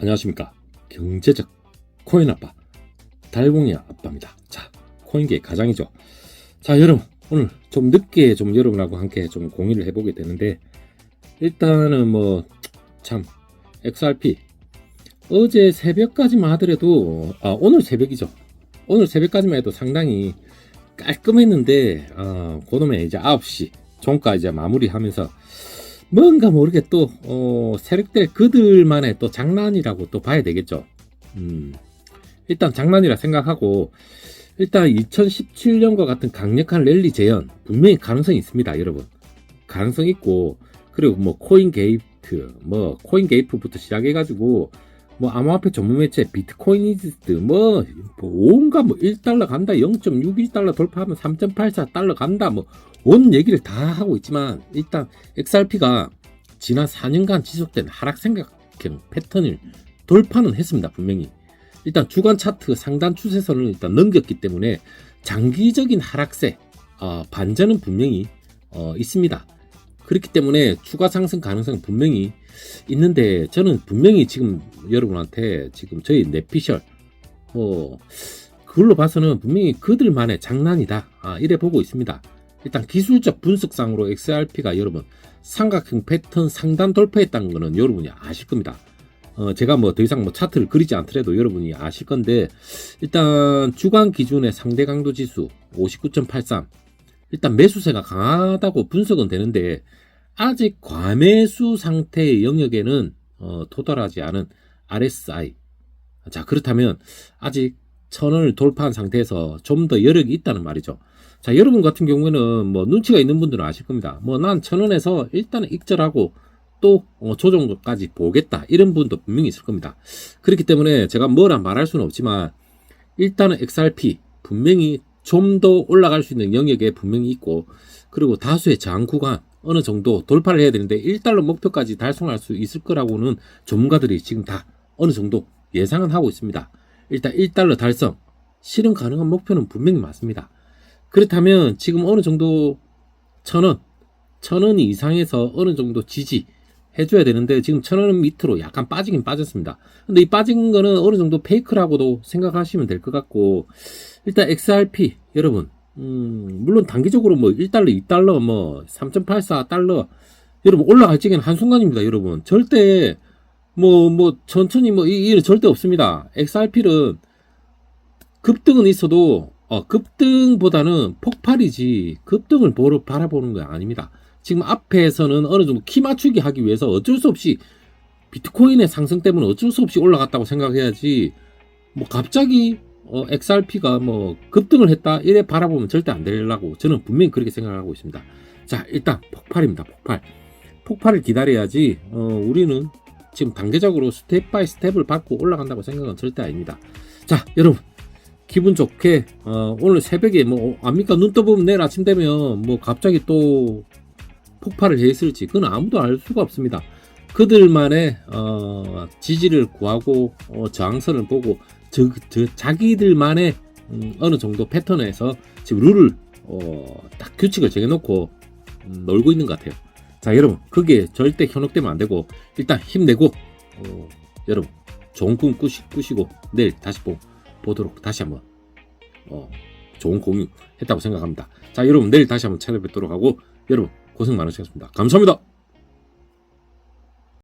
안녕하십니까. 경제적 코인 아빠, 달봉이 아빠입니다. 자, 코인계 가장이죠. 자, 여러분, 오늘 좀 늦게 좀 여러분하고 함께 좀 공유를 해보게 되는데, 일단은 뭐, 참, XRP. 어제 새벽까지만 하더라도, 아, 오늘 새벽이죠. 오늘 새벽까지만 해도 상당히 깔끔했는데, 어, 그놈의 이제 9시, 종가 이제 마무리하면서, 뭔가 모르게 또, 어, 세력들 그들만의 또 장난이라고 또 봐야 되겠죠. 음, 일단 장난이라 생각하고, 일단 2017년과 같은 강력한 랠리 재현, 분명히 가능성이 있습니다, 여러분. 가능성 있고, 그리고 뭐, 코인 게이트, 뭐, 코인 게이트부터 시작해가지고, 뭐, 암호화폐 전문 매체, 비트코인이스트, 뭐, 뭐 온갖 뭐, 1달러 간다, 0.61달러 돌파하면 3.84달러 간다, 뭐, 온 얘기를 다 하고 있지만 일단 XRP가 지난 4년간 지속된 하락 생각형 패턴을 돌파는 했습니다 분명히. 일단 주간 차트 상단 추세선을 일단 넘겼기 때문에 장기적인 하락세 어, 반전은 분명히 어, 있습니다 그렇기 때문에 추가 상승 가능성은 분명히 있는데 저는 분명히 지금 여러분한테 지금 저희 내피셜 뭐 그걸로 봐서는 분명히 그들만의 장난이다 아, 이래 보고 있습니다 일단 기술적 분석상으로 XRP가 여러분 삼각형 패턴 상단 돌파했다는 거는 여러분이 아실 겁니다. 어, 제가 뭐 더 이상 뭐 차트를 그리지 않더라도 여러분이 아실 건데 일단 주간 기준의 상대 강도 지수 59.83 일단 매수세가 강하다고 분석은 되는데 아직 과매수 상태의 영역에는 어, 도달하지 않은 RSI 자 그렇다면 아직 천 원을 돌파한 상태에서 좀 더 여력이 있다는 말이죠. 자, 여러분 같은 경우에는 뭐 눈치가 있는 분들은 아실 겁니다. 뭐 난 천 원에서 일단은 익절하고 또 어, 조정까지 보겠다. 이런 분도 분명히 있을 겁니다. 그렇기 때문에 제가 뭐라 말할 수는 없지만 일단은 XRP 분명히 좀 더 올라갈 수 있는 영역에 분명히 있고 그리고 다수의 구간 어느 정도 돌파를 해야 되는데 1달러 목표까지 달성할 수 있을 거라고는 전문가들이 지금 다 어느 정도 예상은 하고 있습니다. 일단 1달러 달성 실현 가능한 목표는 분명히 맞습니다. 그렇다면 지금 어느 정도 천원, 천원 이상에서 어느 정도 지지 해줘야 되는데 지금 천원 밑으로 약간 빠지긴 빠졌습니다. 근데 이 빠진 거는 어느 정도 페이크라고도 생각하시면 될 것 같고 일단 XRP 여러분 음, 물론 단기적으로 뭐 1달러, 2달러, 뭐 3.84달러 여러분 올라갈 적에는 한순간입니다, 여러분. 절대 뭐뭐 천천히 뭐 이, 이 절대 없습니다. XRP는 급등은 있어도 어, 급등보다는 폭발이지 급등을 보러 바라보는 거 아닙니다. 지금 앞에서는 어느 정도 키 맞추기 하기 위해서 어쩔 수 없이 비트코인의 상승 때문에 어쩔 수 없이 올라갔다고 생각해야지 뭐 갑자기 어, XRP가 뭐 급등을 했다 이래 바라보면 절대 안 되려고 저는 분명히 그렇게 생각하고 있습니다. 자 일단 폭발입니다. 폭발. 폭발을 기다려야지 어, 우리는 지금 단계적으로 스텝 바이 스텝을 밟고 올라간다고 생각은 절대 아닙니다. 자 여러분 기분 좋게 어, 오늘 새벽에 뭐 압니까 눈 떠보면 내일 아침 되면 뭐 갑자기 또 폭발을 했을지 그건 아무도 알 수가 없습니다. 그들만의 어, 지지를 구하고 어, 저항선을 보고 저, 저 자기들만의 음, 어느 정도 패턴에서 지금 룰을 어, 딱 규칙을 정해놓고 음, 놀고 있는 것 같아요. 자 여러분 그게 절대 현혹되면 안 되고 일단 힘내고 어, 여러분 좋은 꿈 꾸시, 꾸시고 내일 다시 보, 보도록 다시 한번 어, 좋은 공유 했다고 생각합니다. 자 여러분 내일 다시 한번 찾아뵙도록 하고 여러분 고생 많으셨습니다. 감사합니다.